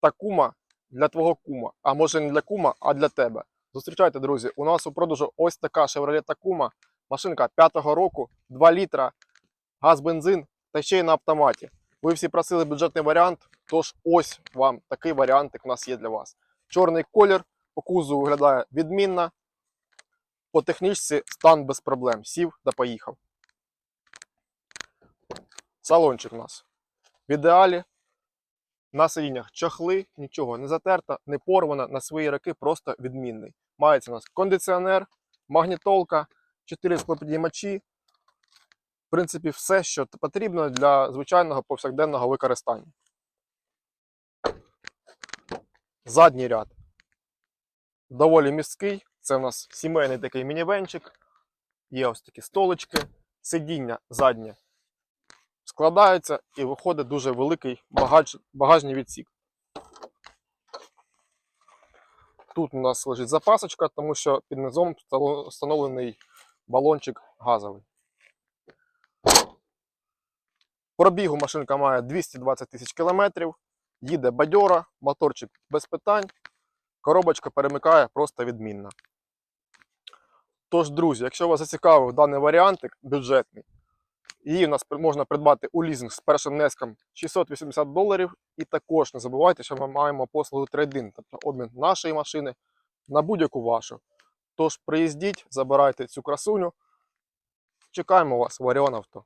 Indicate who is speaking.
Speaker 1: Такума для твого кума. А може не для кума, а для тебе. Зустрічайте, друзі, у нас у продажу ось така Chevrolet Такума. Машинка 5-го року, 2 літра, газ, бензин та ще й на автоматі. Ви всі просили бюджетний варіант, тож ось вам такий варіантик у нас є для вас. Чорний колір, по кузову виглядає відмінно. По технічці стан без проблем. Сів та поїхав. Салончик у нас в ідеалі. На сидіннях чохли, нічого не затерто, не порвано, на свої роки просто відмінний. Мається у нас кондиціонер, магнітолка, 4 склопідіймачі. В принципі, все, що потрібно для звичайного повсякденного використання. Задній ряд доволі міський. Це у нас сімейний такий мінівенчик. Є ось такі столички, сидіння заднє складається і виходить дуже великий багаж, багажний відсік. Тут у нас лежить запасочка, тому що під низом встановлений балончик газовий. Пробігу машинка має 220 тисяч кілометрів, їде бадьора, моторчик без питань, коробочка перемикає просто відмінно. Тож, друзі, якщо вас зацікавив даний варіантик бюджетний, Її у нас можна придбати у лізинг з першим внеском 680 доларів. І також не забувайте, що ми маємо послугу трейдин, тобто обмін нашої машини на будь-яку вашу. Тож приїздіть, забирайте цю красуню. Чекаємо вас в Оріон Авто.